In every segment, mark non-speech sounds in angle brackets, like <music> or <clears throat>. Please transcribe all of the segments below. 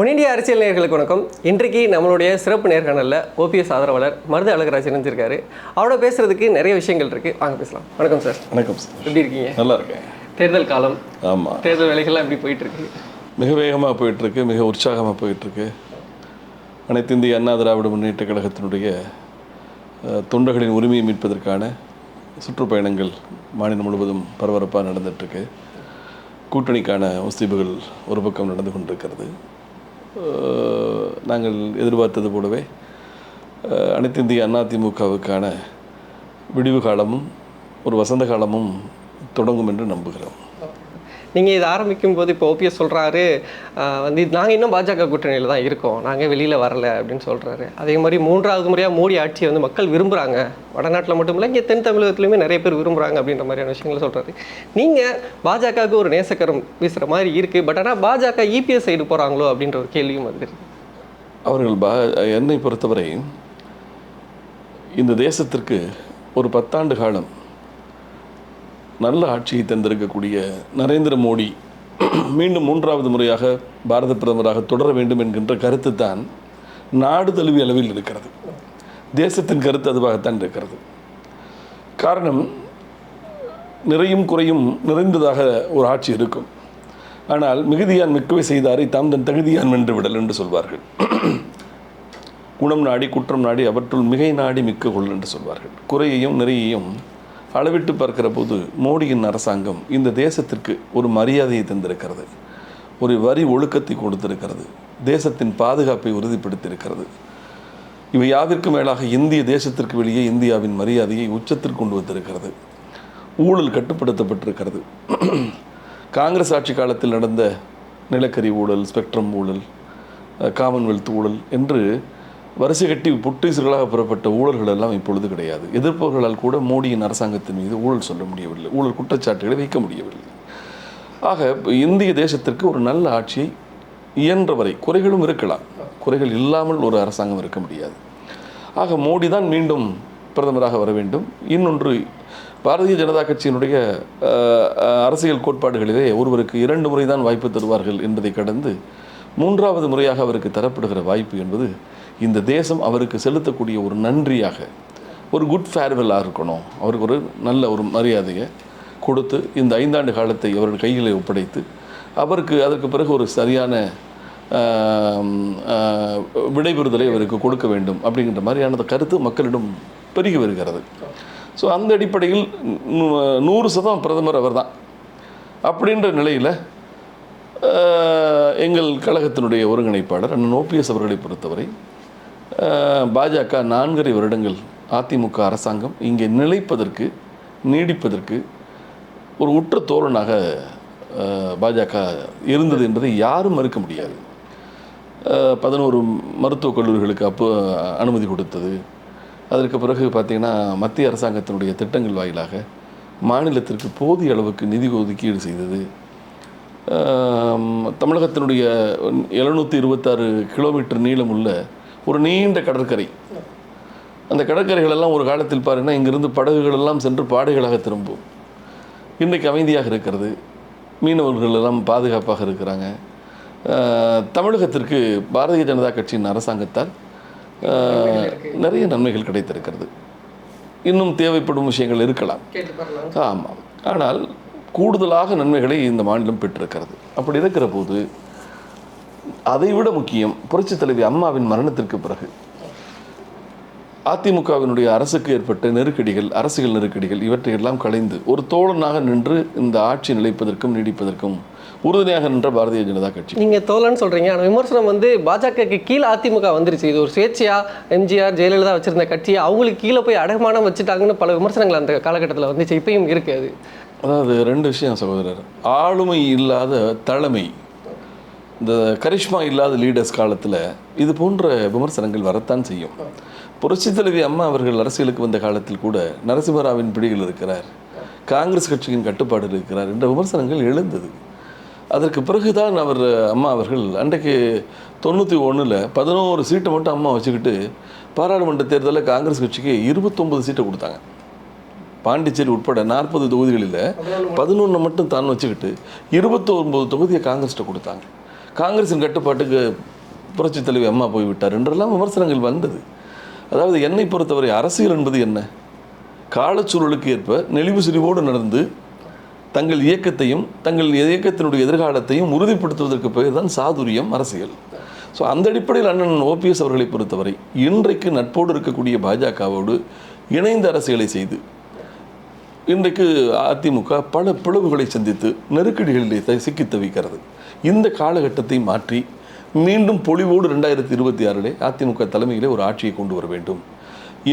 One அரசியல் நேயர்களுக்கு வணக்கம். இன்றைக்கு நம்மளுடைய சிறப்பு நேர்காணலில் ஓபிஎஸ் ஆதரவாளர் மருது அழகராஜ் இணைஞ்சிருக்காரு. அவரோட பேசுறதுக்கு நிறைய விஷயங்கள் இருக்கு. வாங்க பேசலாம். வணக்கம் சார். வணக்கம் சார். எப்படி இருக்கீங்க? நல்லா இருக்கேன். தேர்தல் காலம். ஆமாம் தேர்தல் வேலைகள்லாம் எப்படி போயிட்டு இருக்கு மிக வேகமாக போயிட்டுருக்கு. மிக உற்சாகமாக போயிட்டுருக்கு. அனைத்து இந்திய அண்ணா திராவிட முன்னேற்ற கழகத்தினுடைய தொண்டர்களின் உரிமையை மீட்பதற்கான சுற்றுப்பயணங்கள் மாநிலம் முழுவதும் பரபரப்பாக நடந்துகிட்ருக்கு கூட்டணிக்கான முஸ்தீபுகள் ஒரு பக்கம் நடந்து கொண்டிருக்கிறது. நாங்கள் எதிர்பார்த்தது போலவே அனைத்து இந்திய அதிமுகவுக்கான விடிவு காலமும் ஒரு வசந்த காலமும் தொடங்கும் என்று நம்புகிறோம். நீங்கள் இதை ஆரம்பிக்கும் போது இப்போ ஓபிஎஸ் சொல்கிறாரு வந்து நாங்கள் இன்னும் பாஜக கூட்டணியில் தான் இருக்கோம். நாங்கள் வெளியில் வரல அப்படின்னு சொல்கிறாரு அதே மாதிரி மூன்றாவது முறையாக மோடி ஆட்சியை வந்து மக்கள் விரும்புகிறாங்க வடநாட்டில் மட்டும் இல்லை இங்கே தென் தமிழகத்துலையுமே நிறைய பேர் விரும்புகிறாங்க அப்படின்ற மாதிரியான விஷயங்களை சொல்கிறாரு நீங்கள் பாஜகவுக்கு ஒரு நேசக்கரம் வீசுகிற மாதிரி இருக்குது பட் ஆனால் பாஜக இபிஎஸ் சைடு போகிறாங்களோ அப்படின்ற ஒரு கேள்வியும் வந்துருக்கு அவர்கள் பா என்னை பொறுத்தவரை இந்த தேசத்திற்கு ஒரு பத்தாண்டு காலம் நல்ல ஆட்சியை தந்திருக்கக்கூடிய நரேந்திர மோடி மீண்டும் மூன்றாவது முறையாக பாரத பிரதமராக தொடர வேண்டும் என்கின்ற கருத்து தான் நாடு தழுவிய அளவில் இருக்கிறது. தேசத்தின் கருத்து அதுவாகத்தான் இருக்கிறது. காரணம் நிறையும் குறையும் நிறைந்ததாக ஒரு ஆட்சி இருக்கும். ஆனால் மிகுதியான் மிக்கவை செய்தாரை தாம் தன் தகுதியான் வென்று விடல் என்று சொல்வார்கள். குணம் நாடி குற்றம் நாடி அவற்றுள் மிகை நாடி மிக்க கொள் என்று சொல்வார்கள். குறையையும் நிறையையும் அளவிட்டு பார்க்கிற போது மோடியின் அரசாங்கம் இந்த தேசத்திற்கு ஒரு மரியாதையை தந்திருக்கிறது. ஒரு வரி ஒழுக்கத்தை கொடுத்திருக்கிறது. தேசத்தின் பாதுகாப்பை உறுதிப்படுத்தியிருக்கிறது. இவை யாவிற்கும் மேலாக இந்திய தேசத்திற்கு வெளியே இந்தியாவின் மரியாதையை உச்சத்திற்கு கொண்டு வந்திருக்கிறது. ஊழல் கட்டுப்படுத்தப்பட்டிருக்கிறது. காங்கிரஸ் ஆட்சி காலத்தில் நடந்த நிலக்கரி ஊழல் ஸ்பெக்ட்ரம் ஊழல் காமன்வெல்த் ஊழல் என்று வரிசை கட்டி புட்டீசர்களாக புறப்பட்ட ஊழல்கள் எல்லாம் இப்பொழுது கிடையாது. எதிர்ப்பவர்களால் கூட மோடியின் அரசாங்கத்தின் மீது ஊழல் சொல்ல முடியவில்லை. ஊழல் குற்றச்சாட்டுகளை வைக்க முடியவில்லை. ஆக இந்திய தேசத்திற்கு ஒரு நல்ல ஆட்சியை இயன்றவரை குறைகளும் இருக்கலாம். குறைகள் இல்லாமல் ஒரு அரசாங்கம் இருக்க முடியாது. ஆக மோடி தான் மீண்டும் பிரதமராக வர வேண்டும். இன்னொன்று பாரதிய ஜனதா கட்சியினுடைய அரசியல் கோட்பாடுகளிலே ஒருவருக்கு இரண்டு முறை தான் வாய்ப்பு தருவார்கள் என்பதை கடந்து மூன்றாவது முறையாக அவருக்கு தரப்படுகிற வாய்ப்பு என்பது இந்த தேசம் அவருக்கு செலுத்தக்கூடிய ஒரு நன்றியாக ஒரு குட் ஃபேர்வெல்லாக இருக்கணும். அவருக்கு ஒரு நல்ல ஒரு மரியாதையை கொடுத்து இந்த ஐந்தாண்டு காலத்தை அவருடைய கைகளை ஒப்படைத்து அவருக்கு அதற்கு பிறகு ஒரு சரியான விடைபெறுதலை அவருக்கு கொடுக்க வேண்டும் அப்படிங்கிற மாதிரியான கருத்து மக்களிடம் பெருகி வருகிறது. ஸோ அந்த அடிப்படையில் நூறு சதம் பிரதமர் அவர்தான். அப்படின்ற நிலையில் எங்கள் கழகத்தினுடைய ஒருங்கிணைப்பாளர் அண்ணன் ஓபிஎஸ் அவர்களை பொறுத்தவரை பாஜக நான்கரை வருடங்கள் அதிமுக அரசாங்கம் இங்கே நிலைப்பதற்கு நீடிப்பதற்கு ஒரு உற்ற தோழனாக பாஜக இருந்தது என்பதை யாரும் மறுக்க முடியாது. பதினோரு மருத்துவக் கல்லூரிகளுக்கு அப்போ அனுமதி கொடுத்தது. அதற்கு பிறகு பார்த்திங்கன்னா மத்திய அரசாங்கத்தினுடைய திட்டங்கள் வாயிலாக மாநிலத்திற்கு போதிய அளவுக்கு நிதி ஒதுக்கீடு செய்தது. தமிழகத்தினுடைய எழுநூற்றி இருபத்தாறு கிலோமீட்டர் நீளமுள்ள ஒரு நீண்ட கடற்கரை. அந்த கடற்கரைகள் எல்லாம் ஒரு காலத்தில் பாருங்கன்னா இங்கிருந்து படகுகள் எல்லாம் சென்று பாடைகளாக திரும்பும். இன்றைக்கு அமைதியாக இருக்கிறது. மீனவர்கள் எல்லாம் பாதுகாப்பாக இருக்கிறாங்க. தமிழகத்திற்கு பாரதிய ஜனதா கட்சியின் அரசாங்கத்தால் நிறைய நன்மைகள் கிடைத்திருக்கிறது. இன்னும் தேவைப்படும் விஷயங்கள் இருக்கலாம். ஆமாம். ஆனால் கூடுதலாக நன்மைகளை இந்த மாநிலம் பெற்றிருக்கிறது. அப்படி இருக்கிற போது அதைவிட முக்கியம் புரட்சித் தலைவி அம்மாவின் மரணத்திற்கு பிறகு. அதிமுகவினுடைய அரசுக்கு ஏற்பட்ட நெருக்கடிகள் அரசியல் நெருக்கடிகள் இவற்றையெல்லாம் களைந்து ஒரு தோழனாக நின்று இந்த ஆட்சி நிலைப்பதற்கும் நீடிப்பதற்கும் உறுதுணையாக நின்ற பாரதிய ஜனதா கட்சி. நீங்கள் தோழன்னு சொல்கிறீங்க ஆனால் விமர்சனம் வந்து பாஜகக்கு கீழே அதிமுக வந்துருச்சு. இது ஒரு சுயேட்சையா எம்ஜிஆர் ஜெயலலிதா வச்சிருந்த கட்சி அவங்களுக்கு கீழே போய் அடமானம் வச்சுட்டாங்கன்னு பல விமர்சனங்கள் அந்த காலகட்டத்தில் வந்துச்சு. இப்பயும் இருக்கு அது. அதாவது ரெண்டு விஷயம் சகோதரர். ஆளுமை இல்லாத தலைமை இந்த கரிஷ்மா இல்லாத லீடர்ஸ் காலத்தில் இது போன்ற விமர்சனங்கள் வரத்தான் செய்யும். புரட்சி தலைவி அம்மா அவர்கள் அரசியலுக்கு வந்த காலத்தில் கூட நரசிம்மராவின் பிடியில் இருக்கிறார். காங்கிரஸ் கட்சியின் கட்டுப்பாடு இருக்கிறார் என்ற விமர்சனங்கள் எழுந்தது. அதற்கு பிறகுதான் அவர் அம்மா அவர்கள் அன்றைக்கு தொண்ணூற்றி ஒன்றில் பதினோரு சீட்டை மட்டும் அம்மா வச்சுக்கிட்டு பாராளுமன்ற தேர்தலில் காங்கிரஸ் கட்சிக்கு இருபத்தொம்பது சீட்டை கொடுத்தாங்க. பாண்டிச்சேரி உட்பட நாற்பது தொகுதிகளில் பதினொன்று மட்டும் தான் வச்சுக்கிட்டு இருபத்தொம்பது தொகுதியை காங்கிரஸ்கிட்ட கொடுத்தாங்க. காங்கிரஸின் கட்டுப்பாட்டுக்கு புரட்சித் தலைவி அம்மா போய்விட்டார் என்றெல்லாம் விமர்சனங்கள் வந்தது. அதாவது என்னை பொறுத்தவரை அரசியல் என்பது என்ன? காலச்சூழலுக்கு ஏற்ப நெளிவு சிரிவோடு நடந்து தங்கள் இயக்கத்தையும் தங்கள் இயக்கத்தினுடைய எதிர்காலத்தையும் உறுதிப்படுத்துவதற்கு பெயர் தான் சாதுரியம் அரசியல். ஸோ அந்த அடிப்படையில் அண்ணன் ஓபிஎஸ் அவர்களை பொறுத்தவரை இன்றைக்கு நட்போடு இருக்கக்கூடிய பாஜகவோடு இணைந்த அரசியலை செய்து இன்றைக்கு அதிமுக பல பிளவுகளை சந்தித்து நெருக்கடிகளிலே த- சிக்கித் தவிக்கிறது. இந்த காலகட்டத்தை மாற்றி மீண்டும் பொலிவோடு ரெண்டாயிரத்தி இருபத்தி ஆறிலே அதிமுக தலைமையிலே ஒரு ஆட்சியை கொண்டு வர வேண்டும்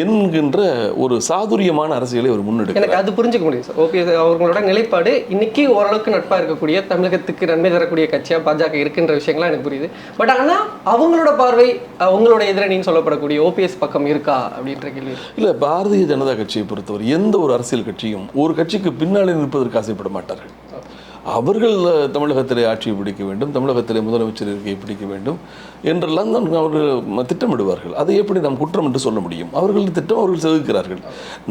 என்கின்ற ஒரு சாதுரியமான அரசியலை அவர் முன்னெடுக்கிறார். எனக்கு அது புரிஞ்சுக்க முடியும் சார். ஓபிஎஸ் அவங்களோட நிலைப்பாடு இன்னைக்கு ஓரளவுக்கு நட்பாக இருக்கக்கூடிய தமிழகத்துக்கு நன்மை தரக்கூடிய கட்சியாக பாஜக இருக்குன்ற விஷயங்கள்லாம் எனக்கு புரியுது. பட் ஆனால் அவங்களோட பார்வை அவங்களோட எதிரணின்னு சொல்லப்படக்கூடிய ஓபிஎஸ் பக்கம் இருக்கா அப்படின்ற கேள்வி இல்லை பாரதிய ஜனதா கட்சியை பொறுத்தவரை எந்த ஒரு அரசியல் கட்சியும் ஒரு கட்சிக்கு பின்னாலே நிற்பதற்கு ஆசைப்பட மாட்டார்கள். அவர்கள் தமிழகத்திலே ஆட்சியை பிடிக்க வேண்டும் தமிழகத்திலே முதலமைச்சர் இருக்கையை பிடிக்க வேண்டும் என்றெல்லாம் தான் அவர்கள் திட்டமிடுவார்கள். அதை எப்படி நாம் குற்றம் என்று சொல்ல முடியும்? அவர்கள் திட்டம் அவர்கள் செதுக்கிறார்கள்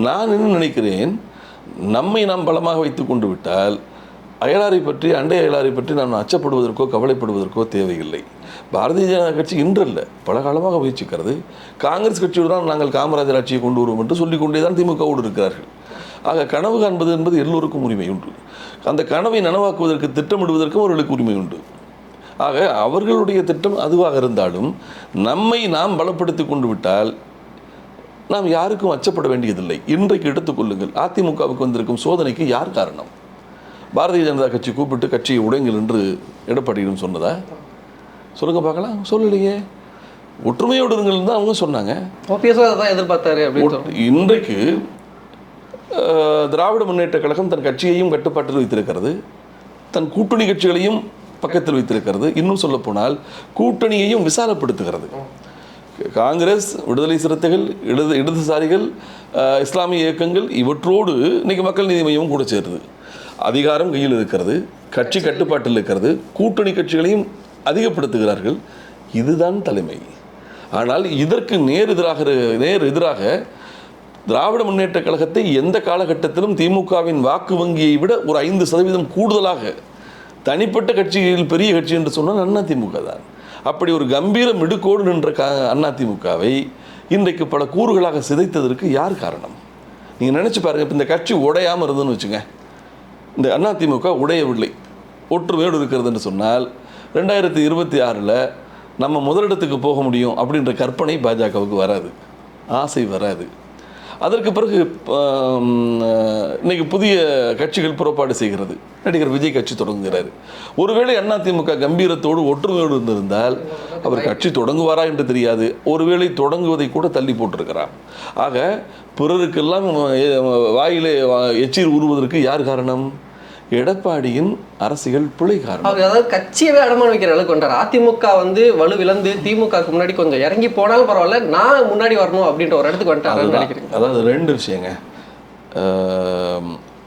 நான் என்ன நினைக்கிறேன் நம்மை நாம் பலமாக வைத்து கொண்டு விட்டால் அயலாரை பற்றி அண்டை அயலாரை பற்றி நாம் அச்சப்படுவதற்கோ கவலைப்படுவதற்கோ தேவையில்லை. பாரதிய ஜனதா கட்சி இன்றல்ல பல காலமாக முயற்சிக்கிறது. காங்கிரஸ் கட்சியுடன் நாங்கள் காமராஜர் ஆட்சியை கொண்டு வருவோம் என்று சொல்லிக்கொண்டே தான் திமுகவோடு இருக்கிறார்கள். ஆக கனவு காண்பது என்பது எல்லோருக்கும் உரிமை உண்டு. அந்த கனவை நனவாக்குவதற்கு திட்டமிடுவதற்கும் அவர்களுக்கு உரிமை உண்டு. ஆக அவர்களுடைய திட்டம் அதுவாக இருந்தாலும் நம்மை நாம் பலப்படுத்தி கொண்டு விட்டால் நாம் யாருக்கும் அச்சப்பட வேண்டியதில்லை. இன்றைக்கு எடுத்துக்கொள்ளுங்கள் அதிமுகவுக்கு வந்திருக்கும் சோதனைக்கு யார் காரணம்? பாரதிய ஜனதா கட்சி கூப்பிட்டு கட்சியை உடைங்கள் என்று எடப்பாடியிடம் சொன்னதா? சொல்லுங்க பார்க்கலாம். சொல்லலையே. ஒற்றுமையோடு இருங்கள் தான் அவங்க சொன்னாங்க. ஓபிஎஸ் தான் எதிர்பார்த்தாரு இன்றைக்கு திராவிட முன்னேற்ற கழகம் தன் கட்சியையும் கட்டுப்பாட்டில் வைத்திருக்கிறது. தன் கூட்டணி கட்சிகளையும் பக்கத்தில் வைத்திருக்கிறது. இன்னும் சொல்லப்போனால் கூட்டணியையும் விசாலப்படுத்துகிறது. காங்கிரஸ் விடுதலை சிறுத்தைகள் இடது இடதுசாரிகள் இஸ்லாமிய இயக்கங்கள் இவற்றோடு இன்றைக்கி மக்கள் நீதி மையமும் கூட சேருது அதிகாரம் கையில் இருக்கிறது கட்சி கட்டுப்பாட்டில் இருக்கிறது கூட்டணி கட்சிகளையும் அதிகப்படுத்துகிறார்கள். இதுதான் தலைமை. ஆனால் இதற்கு நேர் எதிராக நேர் எதிராக திராவிட முன்னேற்ற கழகத்தை எந்த காலகட்டத்திலும் திமுகவின் வாக்கு வங்கியை விட ஒரு ஐந்து சதவீதம் கூடுதலாக தனிப்பட்ட கட்சிகளில் பெரிய கட்சி என்று சொன்னால் அதிமுக தான். அப்படி ஒரு கம்பீர மிடுக்கோடு நின்ற க அதிமுகவை இன்றைக்கு பல கூறுகளாக சிதைத்ததற்கு யார் காரணம்? நீங்கள் நினச்சி பாருங்கள் இப்போ இந்த கட்சி உடையாமல் இருந்ததுன்னு வச்சுங்க. இந்த அதிமுக உடையவில்லை. ஒற்றுமையோடு இருக்கிறது என்று சொன்னால் ரெண்டாயிரத்தி இருபத்தி ஆறில் நம்ம முதலிடத்துக்கு போக முடியும் அப்படின்ற கற்பனை பாஜகவுக்கு வராது. ஆசை வராது. அதற்கு பிறகு இன்றைக்கி இன்னைக்கு புதிய கட்சிகள் புறப்பாடு செய்கிறது. நடிகர் விஜய் கட்சி தொடங்குகிறார். ஒருவேளை அதிமுக கம்பீரத்தோடு ஒற்றுமையோடு இருந்திருந்தால் அவர் கட்சி தொடங்குவாரா என்று தெரியாது. ஒருவேளை தொடங்குவதை கூட தள்ளி போட்டிருக்கிறார். ஆக பிறருக்கெல்லாம் வாயிலே வா- எச்சில் ஊறுவதற்கு யார் காரணம்? எடப்பாடியின் அரசியல் பிழை காரணம் அவர் அதாவது கட்சியவே அடமான வைக்கிற அளவுக்கு வந்தார் அதிமுக வந்து வலுவிழந்து திமுகவுக்கு முன்னாடி கொஞ்சம் இறங்கி போனாலும் பரவாயில்ல நான் முன்னாடி வரணும் அப்படின்ற ஒரு இடத்துக்கு. நினைக்கிறேன். அதாவது ரெண்டு விஷயங்க.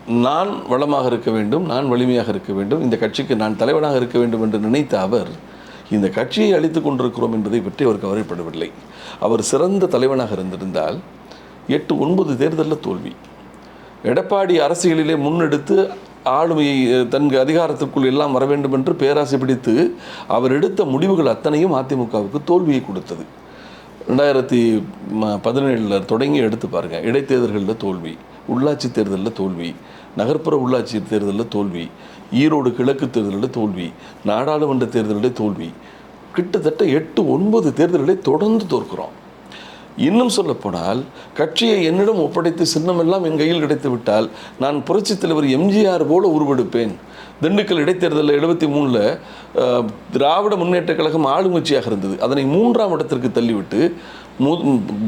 நான் வளமாக இருக்க வேண்டும் நான் வலிமையாக இருக்க வேண்டும் இந்த கட்சிக்கு நான் தலைவனாக இருக்க வேண்டும் என்று நினைத்த அவர் இந்த கட்சியை அழித்துக் கொண்டிருக்கிறோம் என்பதை பற்றி அவர் கவலைப்படவில்லை. அவர் சிறந்த தலைவனாக இருந்திருந்தால் எட்டு ஒன்பது தேர்தலில் தோல்வி. எடப்பாடி அரசியலிலே முன்னெடுத்து ஆளுமையை தன் அதிகாரத்துக்குள் எல்லாம் வர வேண்டும் என்று பேராசை பிடித்து அவர் எடுத்த முடிவுகள் அத்தனையும் அதிமுகவுக்கு தோல்வியை கொடுத்தது. ரெண்டாயிரத்தி பதினேழில் தொடங்கி எடுத்து பாருங்கள் இடைத்தேர்தல்களில் தோல்வி உள்ளாட்சி தேர்தலில் தோல்வி நகர்ப்புற உள்ளாட்சி தேர்தலில் தோல்வி ஈரோடு கிழக்கு தேர்தலில் தோல்வி நாடாளுமன்ற தேர்தலில் தோல்வி. கிட்டத்தட்ட எட்டு ஒன்பது தேர்தல்களை தொடர்ந்து தோற்கிறோம். இன்னும் சொல்லப்போனால் கட்சியை என்னிடம் ஒப்படைத்து சின்னமெல்லாம் என் கையில் கிடைத்து விட்டால் நான் புரட்சித் தலைவர் எம்ஜிஆர் போல உருவெடுப்பேன். திண்டுக்கல் இடைத்தேர்தலில் எழுபத்தி மூணில் திராவிட முன்னேற்ற கழகம் ஆளுங்கட்சியாக இருந்தது. அதனை மூன்றாம் இடத்திற்கு தள்ளிவிட்டு மு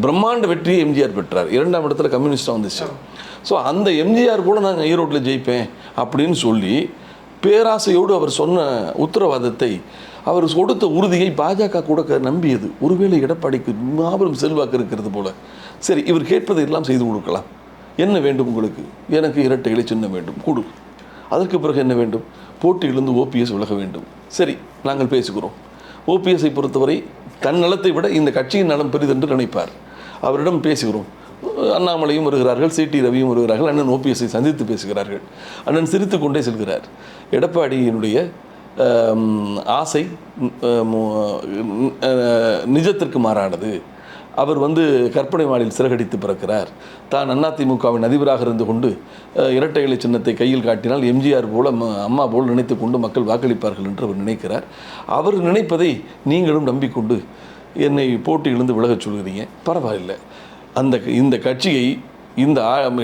பிரம்மாண்ட வெற்றியை எம்ஜிஆர் பெற்றார். இரண்டாம் இடத்துல கம்யூனிஸ்டாக வந்துச்சு. ஸோ அந்த எம்ஜிஆர் கூட நான் ஈரோட்டில் ஜெயிப்பேன் அப்படின்னு சொல்லி பேராசையோடு அவர் சொன்ன உத்தரவாதத்தை அவர் கொடுத்த உறுதியை பாஜக கூட நம்பியது. ஒருவேளை எடப்பாடிக்கு மாபெரும் செல்வாக்கு இருக்கிறது போல. சரி இவர் கேட்பதை எல்லாம் செய்து கொடுக்கலாம். என்ன வேண்டும் உங்களுக்கு? எனக்கு இரட்டை இலை வேண்டும். கொடு. அதற்கு பிறகு என்ன வேண்டும்? போட்டியிலிருந்து ஓபிஎஸ் விலக வேண்டும். சரி நாங்கள் பேசுகிறோம். ஓபிஎஸ்ஐ பொறுத்தவரை தன் நலத்தை விட இந்த கட்சியின் நலம் பெரிதென்று நினைப்பார். அவரிடம் பேசுகிறோம். அண்ணாமலையும் வருகிறார்கள் சிடி ரவியும் வருகிறார்கள் அண்ணன் ஓபிஎஸ்ஐ சந்தித்து பேசுகிறார்கள். அண்ணன் சிரித்து கொண்டே செல்கிறார். எடப்பாடியினுடைய ஆசை நிஜத்திற்கு மாறானது. அவர் வந்து கற்பனை மாடியில் சிறகடித்து பிறக்கிறார். தான் அதிமுகவின் அதிபராக இருந்து கொண்டு இரட்டை இலை சின்னத்தை கையில் காட்டினால் எம்ஜிஆர் போல அம்மா போல் நினைத்து கொண்டு மக்கள் வாக்களிப்பார்கள் என்று அவர் நினைக்கிறார். அவர் நினைப்பதை நீங்களும் நம்பிக்கொண்டு என்னை போட்டியிலிருந்து விலகச் சொல்கிறீங்க. பரவாயில்லை. அந்த இந்த கட்சியை இந்த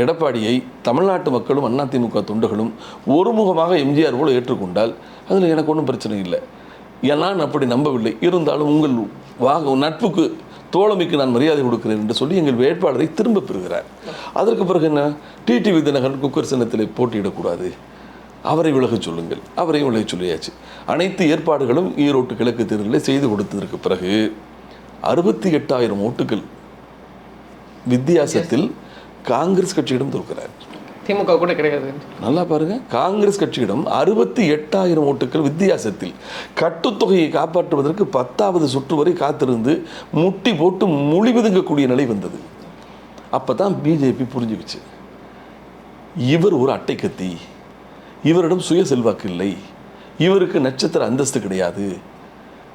எடப்பாடியை தமிழ்நாட்டு மக்களும் அதிமுக தொண்டர்களும் ஒருமுகமாக எம்ஜிஆர் போல ஏற்றுக்கொண்டால் அதில் எனக்கு ஒன்றும் பிரச்சனை இல்லை. ஏன் நான் அப்படி நம்பவில்லை. இருந்தாலும் உங்கள் வாக நட்புக்கு தோழமைக்கு நான் மரியாதை கொடுக்கிறேன் என்று சொல்லி எங்கள் வேட்பாளரை திரும்ப பெறுகிறார். அதற்கு பிறகு என்ன? டிடிவி தினகரன் குக்கர் சின்னத்தில் போட்டியிடக்கூடாது. அவரை விலகச் சொல்லுங்கள். அவரையும் விலகச் சொல்லியாச்சு. அனைத்து ஏற்பாடுகளும் ஈரோட்டு கிழக்கு தேர்தலில் செய்து கொடுத்ததற்கு பிறகு அறுபத்தி எட்டாயிரம் ஓட்டுகள் வித்தியாசத்தில் காங்கிரஸ் கட்சியிடம் தோற்கிறார். திமுக கூட கிடையாது. நல்லா பாருங்க. காங்கிரஸ் கட்சியிடம் அறுபத்தி எட்டாயிரம் ஓட்டுகள் வித்தியாசத்தில் கட்டுத்தொகையை காப்பாற்றுவதற்கு பத்தாவது சுற்று வரை காத்திருந்து முட்டி போட்டு மொழிபதுங்கக்கூடிய நிலை வந்தது. அப்போ தான் பிஜேபி புரிஞ்சுக்கிச்சு. இவர் ஒரு அட்டை கத்தி இவரிடம் சுய செல்வாக்கு இல்லை. இவருக்கு நட்சத்திர அந்தஸ்து கிடையாது.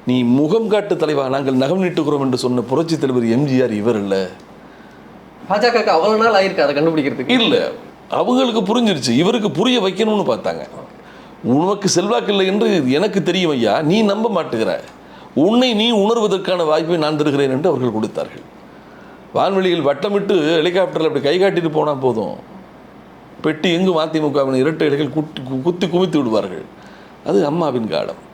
நீ முகம் காட்டு தலைவா நாங்கள் நகம் நீட்டுகிறோம் என்று சொன்ன புரட்சி தலைவர் எம்ஜிஆர் இவர் இல்லை. பாஜகவுக்கு அவ்வளோ நாள் ஆயிருக்கு அதை கண்டுபிடிக்கிறதுக்கு? இல்லை. அவங்களுக்கு புரிஞ்சிருச்சு. இவருக்கு புரிய வைக்கணும்னு பார்த்தாங்க. உனக்கு செல்வாக்கு இல்லை என்று எனக்கு தெரியும் ஐயா. நீ நம்ப மாட்டுகிற. உன்னை நீ உணர்வதற்கான வாய்ப்பை நான் தருகிறேன் என்று அவர்கள் கொடுத்தார்கள். வான்வெளியில் வட்டமிட்டு ஹெலிகாப்டரில் அப்படி கை காட்டிட்டு போனால் போதும். பெட்டி எங்கும் அதிமுகவின் இரட்டை இலைகள் குத்தி குத்தி குவித்து விடுவார்கள். அது அம்மாவின் காலம்.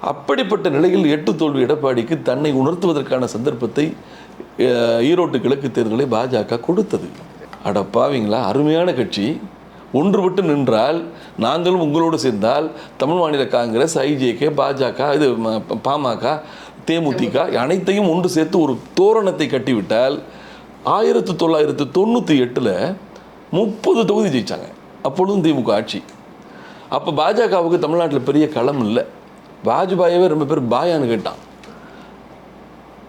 அப்படிப்பட்ட நிலையில் எட்டு தோல்வி எடப்பாடிக்கு தன்னை உணர்த்துவதற்கான சந்தர்ப்பத்தை ஈரோட்டு கிழக்கு தேர்தலை பாஜக கொடுத்தது. அட பாவிங்களா அருமையான கட்சி. ஒன்றுபட்டு நின்றால் நாங்களும் உங்களோடு சேர்ந்தால் தமிழ் மாநில காங்கிரஸ் ஐஜேகே பாஜக இது பாமக தேமுதிக அனைத்தையும் ஒன்று சேர்த்து ஒரு தோரணத்தை கட்டிவிட்டால் ஆயிரத்தி தொள்ளாயிரத்து தொண்ணூற்றி எட்டில் முப்பது தொகுதி ஜெயித்தாங்க அப்பொழுதும் திமுக ஆட்சி. அப்போ பாஜகவுக்கு தமிழ்நாட்டில் பெரிய களம் இல்லை. வாஜ்பாயவே ரொம்ப பேர் பாயான்னு கேட்டான்.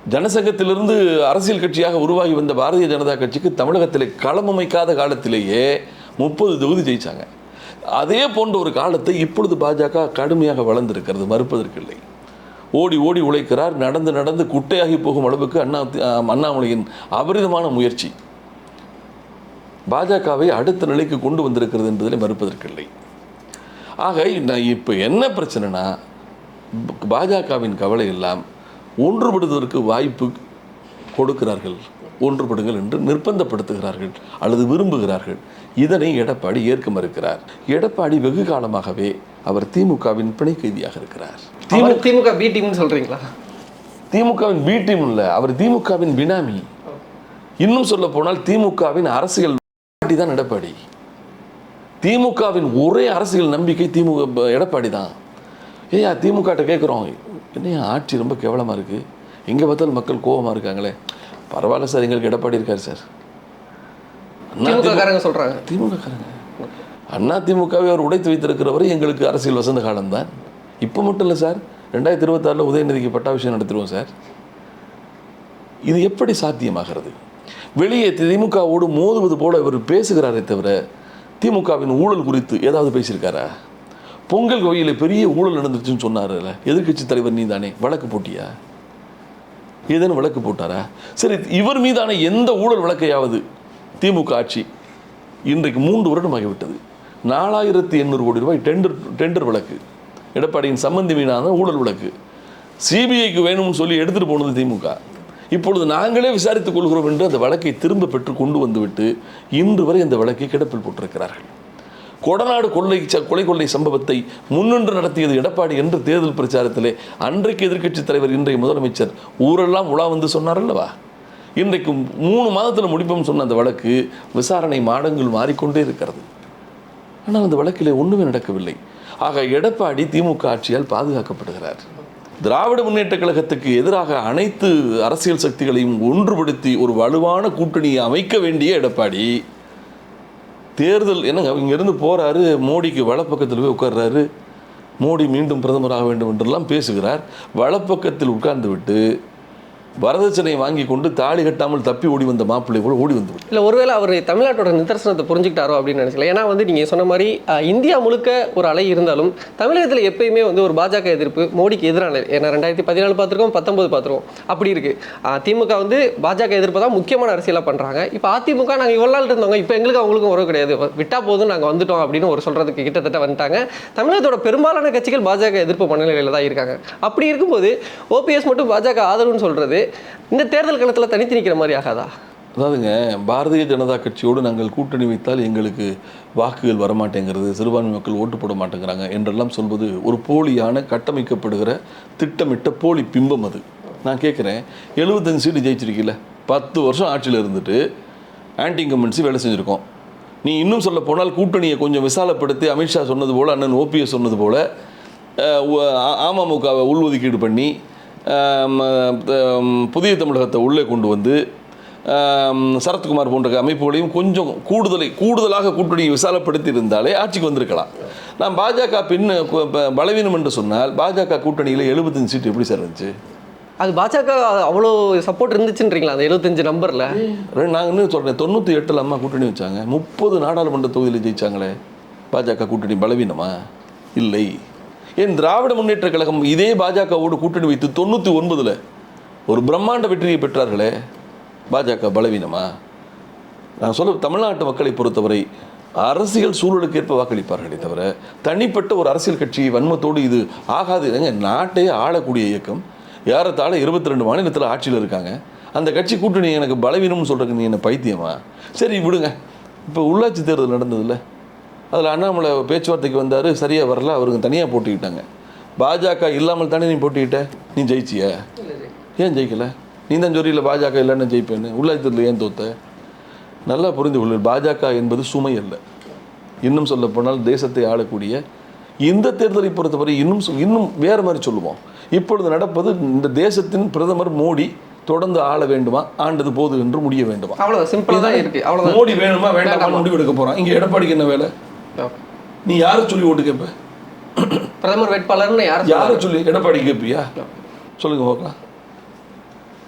ஜனசங்கத்திலிருந்து அரசியல் கட்சியாக உருவாகி வந்த பாரதிய ஜனதா கட்சிக்கு தமிழகத்தில் களமமைக்காத காலத்திலேயே முப்பது தொகுதி ஜெயித்தாங்க அதே போன்ற ஒரு காலத்தை இப்பொழுது பாஜக கடுமையாக வளர்ந்திருக்கிறது மறுப்பதற்கில்லை ஓடி ஓடி உழைக்கிறார் நடந்து நடந்து குட்டையாகி போகும் அளவுக்கு அண்ணா அண்ணாமலையின் அபரிதமான முயற்சி. பாஜகவை அடுத்த நிலைக்கு கொண்டு வந்திருக்கிறது என்பதில் மறுப்பதற்கில்லை ஆக நான் இப்போ என்ன பிரச்சனைனா பாஜகவின் கவலை எல்லாம் ஒன்றுபடுவதற்கு வாய்ப்பு கொடுக்கிறார்கள். ஒன்றுபடுங்கள் என்று நிர்பந்தப்படுத்துகிறார்கள் அல்லது விரும்புகிறார்கள். இதனை எடப்பாடி ஏற்க மறுக்கிறார். எடப்பாடி வெகு காலமாகவே அவர் திமுகவின் பிணை கைதியாக இருக்கிறார். திமுக பி டீம்னு சொல்றீங்களா? திமுகவின் பி டீம் இல்லை அவர் திமுகவின் பினாமி. இன்னும் சொல்ல போனால் திமுகவின் அரசியல் தான் எடப்பாடி. திமுகவின் ஒரே அரசியல் நம்பிக்கை திமுக எடப்பாடி தான். ஏயா திமுகட்ட கேட்குறோம் என்னையா ஆட்சி ரொம்ப கேவலமாக இருக்குது எங்கே பார்த்தாலும் மக்கள் கோபமாக இருக்காங்களே. பரவாயில்ல சார் எங்களுக்கு எடப்பாடி இருக்கார் சார். அண்ணா திமுக காரங்க சொல்றாங்க. திமுகக்காரங்க அண்ணா திமுகவை அவர் உடைத்து வைத்திருக்கிறவரை எங்களுக்கு அரசியல் வசந்த காலம்தான். இப்போ மட்டும் இல்லை சார் ரெண்டாயிரத்தி இருபத்தாறில் உதயநிதிக்கு பட்டாபிஷேகம் நடத்திடுவோம் சார். இது எப்படி சாத்தியமாகிறது? வெளியே திமுகவோடு மோதுவது போல இவர் பேசுகிறாரே தவிர திமுகவின் ஊழல் குறித்து ஏதாவது பேசியிருக்காரா? பொங்கல் கோயிலில் பெரிய ஊழல் நடந்துச்சுன்னு சொன்னார்ல. எதிர்கட்சி தலைவர் நீ தானே வழக்கு போட்டியா? ஏதேனும் வழக்கு போட்டாரா? சரி இவர் மீதான எந்த ஊழல் வழக்கையாவது திமுக ஆட்சி இன்றைக்கு மூன்று வருடம் ஆகிவிட்டது நாலாயிரத்தி எண்ணூறு கோடி ரூபாய் டெண்டர் டெண்டர் வழக்கு. எடப்பாடியின் சம்பந்தி மீனான ஊழல் வழக்கு. சிபிஐக்கு வேணும்னு சொல்லி எடுத்துகிட்டு போனது திமுக. இப்பொழுது நாங்களே விசாரித்துக் கொள்கிறோம் என்று அந்த வழக்கை திரும்ப பெற்று கொண்டு வந்துவிட்டு இன்று வரை அந்த வழக்கை கிடப்பில் போட்டிருக்கிறார்கள். கொடநாடு கொள்ளை ச- கொலை கொள்ளை சம்பவத்தை முன்னின்று நடத்தியது எடப்பாடி என்று தேர்தல் பிரச்சாரத்திலே அன்றைக்கு எதிர்க்கட்சி தலைவர் இன்றைய முதலமைச்சர் ஊரெல்லாம் உலா வந்து சொன்னார் அல்லவா? இன்றைக்கு மூணு மாதத்தில் முடிப்போம் சொன்ன அந்த வழக்கு விசாரணை மாடங்கள் மாறிக்கொண்டே இருக்கிறது. ஆனால் அந்த வழக்கிலே ஒன்றுமே நடக்கவில்லை. ஆக எடப்பாடி திமுக ஆட்சியால் பாதுகாக்கப்படுகிறார். திராவிட முன்னேற்ற கழகத்துக்கு எதிராக அனைத்து அரசியல் சக்திகளையும் ஒன்றுபடுத்தி ஒரு வலுவான கூட்டணியை அமைக்க வேண்டிய எடப்பாடி தேர்தல் என்னங்க இங்கேருந்து போகிறாரு மோடிக்கு வலப்பக்கத்தில் போய் உட்கார்றாரு. மோடி மீண்டும் பிரதமராக வேண்டும் என்றெல்லாம் பேசுகிறார். வலப்பக்கத்தில் உட்கார்ந்து விட்டு வரதட்சணையை வாங்கி கொண்டு தாலி கட்டாமல் தப்பி ஓடி வந்த மாப்பிள்ளை கூட ஓடி வந்து இல்லை ஒருவேளை அவர் தமிழ்நாட்டோட நிதர்சனத்தை புரிஞ்சுக்கிட்டாரோ அப்படின்னு நினைச்சல ஏன்னா வந்து நீங்கள் சொன்ன மாதிரி இந்தியா முழுக்க ஒரு அலை இருந்தாலும் தமிழகத்தில் எப்பயுமே வந்து ஒரு பாஜக எதிர்ப்பு மோடிக்கு எதிரான ஏன்னா ரெண்டாயிரத்தி பதினாலு பார்த்துருக்கோம் பத்தொம்போது பார்த்துருக்கோம். அப்படி இருக்குது திமுக வந்து பாஜக எதிர்ப்பு தான் முக்கியமான அரசியலாக பண்ணுறாங்க இப்போ அதிமுக நாங்கள் இவ்வளோ நாள் இருந்தவங்க இப்போ எங்களுக்கு அவங்களுக்கும் உறவு கிடையாது. விட்டா போதும் நாங்கள் வந்துட்டோம் அப்படின்னு ஒரு சொல்கிறதுக்கு கிட்டத்தட்ட வந்துட்டாங்க. தமிழகத்தோட பெரும்பாலான கட்சிகள் பாஜக எதிர்ப்பு மனநிலையில் தான் இருக்காங்க. அப்படி இருக்கும்போது ஓபிஎஸ் மட்டும் பாஜக ஆதரவுன்னு சொல்கிறது இந்த தேர்தல் களத்தில் தனித்து நிற்கிற மாதிரி ஆகாதா அதாவதுங்க பாரதிய ஜனதா கட்சியோடு நாங்கள் கூட்டணி வைத்தால் எங்களுக்கு வாக்குகள் வரமாட்டேங்கிறது சிறுபான்மை மக்கள் ஓட்டு போட மாட்டேங்கிறாங்க என்றெல்லாம் சொல்வது ஒரு போலியான கட்டமைக்கப்படுகிற திட்டமிட்ட போலி பிம்பம் அது நான் கேட்குறேன் எழுபத்தஞ்சு சீட்டு ஜெயிச்சிருக்கீல பத்து வருஷம் ஆட்சியில் இருந்துட்டு ஆன்டி இன்கம்பன்சி வேலை செஞ்சுருக்கோம் நீ இன்னும் சொல்ல போனால் கூட்டணியை கொஞ்சம் விசாலப்படுத்தி அமித்ஷா சொன்னது போல் அண்ணன் ஓபிஎஸ் சொன்னது போல் அமமுகவை உள்ஒதுக்கீடு பண்ணி புதிய தமிழகத்தை உள்ளே கொண்டு வந்து சரத்குமார் போன்ற அமைப்புகளையும் கொஞ்சம் கூடுதலை கூடுதலாக கூட்டணியை விசாலப்படுத்தி இருந்தாலே ஆட்சிக்கு வந்திருக்கலாம். நான் பாஜக பின் பலவீனம் என்று சொன்னால் பாஜக கூட்டணியில் எழுபத்தஞ்சு சீட்டு எப்படி சார் இருந்துச்சு? அது பாஜக அவ்வளோ சப்போர்ட் இருந்துச்சுன்றீங்களா அந்த எழுபத்தஞ்சு நம்பரில் ரெண்டு நான் இன்னும் சொல்கிறேன் தொண்ணூற்றி எட்டில் அம்மா கூட்டணி வச்சாங்க முப்பது நாடாளுமன்ற தொகுதியில் ஜெயிச்சாங்களே பாஜக கூட்டணி பலவீனமா? இல்லை. ஏன் திராவிட முன்னேற்ற கழகம் இதே பாஜகவோடு கூட்டணி வைத்து தொண்ணூற்றி ஒன்பதில் ஒரு பிரம்மாண்ட வெற்றியை பெற்றார்களே. பாஜக பலவீனமா? நான் சொல்ல தமிழ்நாட்டு மக்களை பொறுத்தவரை அரசியல் சூழலுக்கு ஏற்ப வாக்களிப்பார்களே தவிர தனிப்பட்ட ஒரு அரசியல் கட்சி வன்மத்தோடு இது ஆகாது. இல்லைங்க நாட்டே ஆளக்கூடிய இயக்கம். ஏறத்தாழ இருபத்தி ரெண்டு மாநிலத்தில் ஆட்சியில் இருக்காங்க. அந்த கட்சி கூட்டணி எனக்கு பலவீனம்னு சொல்கிறதுக்கு நீ என்ன பைத்தியமா? சரி விடுங்க. இப்போ உள்ளாட்சி தேர்தல் நடந்ததுல்ல. அதில் அண்ணாமலை பேச்சுவார்த்தைக்கு வந்தார் சரியாக வரல அவருக்கு தனியாக போட்டிக்கிட்டாங்க. பாஜக இல்லாமல் தானே நீ போட்டிக்கிட்ட? நீ ஜெயிச்சிய? ஏன் ஜெயிக்கல? நீ தான் சொல்லியில் பாஜக இல்லைன்னு ஜெயிப்பேன்னு. உள்ளாட்சி தேர்தல் ஏன் தோத்த? நல்லா புரிந்து கொள்ளு பாஜக என்பது சுமை அல்ல. இன்னும் சொல்ல போனால் தேசத்தை ஆளக்கூடிய இந்த தேர்தலை பொறுத்தவரை இன்னும் இன்னும் வேறு மாதிரி சொல்லுவோம். இப்பொழுது நடப்பது இந்த தேசத்தின் பிரதமர் மோடி தொடர்ந்து ஆள வேண்டுமா? ஆண்டது போது என்று முடிய வேண்டுமா? அவ்வளோதான் சிம்பிளாக தான் இருக்குது அவ்வளோதான் மோடி வேணுமா? வேண்டாமா முடிவு எடுக்க போறான். இங்க எடப்பாடிக்கு என்ன வேலை? நீ யாரை சொல்லி ஓட்டு கேட்ப பிரதமர் வேட்பாளர்னு யார் யாரை சொல்லி எடப்பாடி கேட்பியா சொல்லுங்க பார்க்கலாம்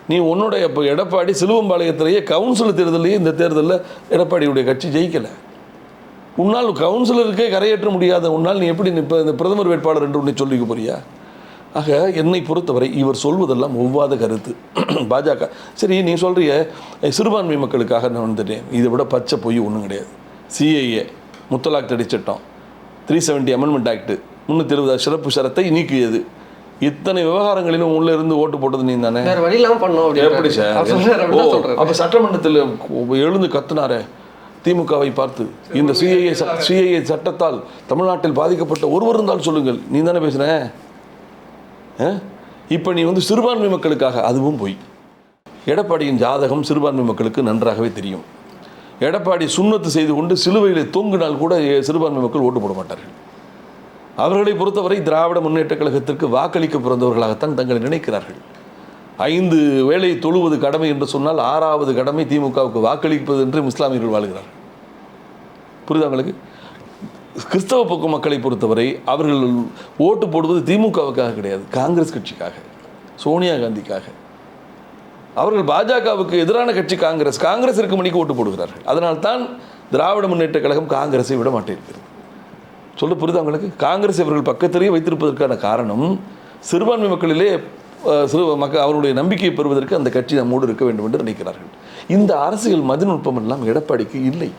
நீ உன்னோட இப்போ எடப்பாடி சிலுவம்பாளையத்திலேயே கவுன்சிலர் தேர்தலையே இந்த தேர்தலில் எடப்பாடியுடைய கட்சி ஜெயிக்கலை. உன்னால் கவுன்சிலருக்கே கரையேற்ற முடியாத உன்னால் நீ எப்படி இப்போ இந்த பிரதமர் வேட்பாளர் என்று உன்னை சொல்லிக்க போறியா? ஆக என்னை பொறுத்தவரை இவர் சொல்வதெல்லாம் ஒவ்வாத கருத்து. <clears throat> பாஜக. சரி நீ சொல்றிய சிறுபான்மை மக்களுக்காக நான் வந்துட்டேன். இதை விட பச்சை பொய் ஒன்றும் கிடையாது. சிஏஏ முத்தலாக் தடை சட்டம். த்ரீ செவன்ட்டி அமெண்ட்மெண்ட் ஆக்ட் முந்நூற்றி இருபது சிறப்பு சரத்தை நீக்கியது. இத்தனை விவகாரங்களிலும் உள்ள இருந்து ஓட்டு போட்டது நீ தானே? வேற வழி இல்லாமல் பண்ணோம் எப்படி சார்? ஓ அப்ப சட்டமன்றத்தில் எழுந்து கத்துனாரே. திமுகவை பார்த்து. இந்த சிஐஏ சிஐஏ சட்டத்தால் தமிழ்நாட்டில் பாதிக்கப்பட்ட ஒருவர் இருந்தால் சொல்லுங்கள். நீ தானே ஆ? இப்ப நீ வந்து சிறுபான்மை மக்களுக்காக அதுவும் போய். எடப்பாடியின் ஜாதகம் சிறுபான்மை மக்களுக்கு நன்றாகவே தெரியும். எடப்பாடி சுண்ணத்து செய்து கொண்டு சிலுவையில் தூங்கினால் கூட சிறுபான்மை மக்கள் ஓட்டு போட மாட்டார்கள். அவர்களை பொறுத்தவரை திராவிட முன்னேற்ற கழகத்திற்கு வாக்களிக்க பிறந்தவர்களாகத்தான் தங்களை நினைக்கிறார்கள். ஐந்து வேளை தொழுவது கடமை என்று சொன்னால் ஆறாவது கடமை திமுகவுக்கு வாக்களிப்பது என்று இஸ்லாமியர்கள் வாழ்கிறார்கள். புரியுதா உங்களுக்கு? கிறிஸ்தவ பக்க மக்களை பொறுத்தவரை அவர்கள் ஓட்டு போடுவது திமுகவுக்காக கிடையாது காங்கிரஸ் கட்சிக்காக சோனியா காந்திக்காக. அவர்கள் பாஜகவுக்கு எதிரான கட்சி காங்கிரஸ். காங்கிரஸ் இருக்க மணிக்கு ஓட்டு போடுகிறார்கள். அதனால்தான் திராவிட முன்னேற்ற கழகம் காங்கிரஸை விட மாட்டேங்கிறது சொல்ல புரியுதா அவங்களுக்கு காங்கிரஸ் இவர்கள் பக்கத்திலேயே வைத்திருப்பதற்கான காரணம் சிறுபான்மை மக்களிலே சிறு மக்கள் அவருடைய நம்பிக்கையை பெறுவதற்கு அந்த கட்சி நம்மோடு இருக்க வேண்டும் என்று நினைக்கிறார்கள். இந்த அரசியல் மதிநுட்பம் எல்லாம் எடப்பாடிக்கு இல்லை.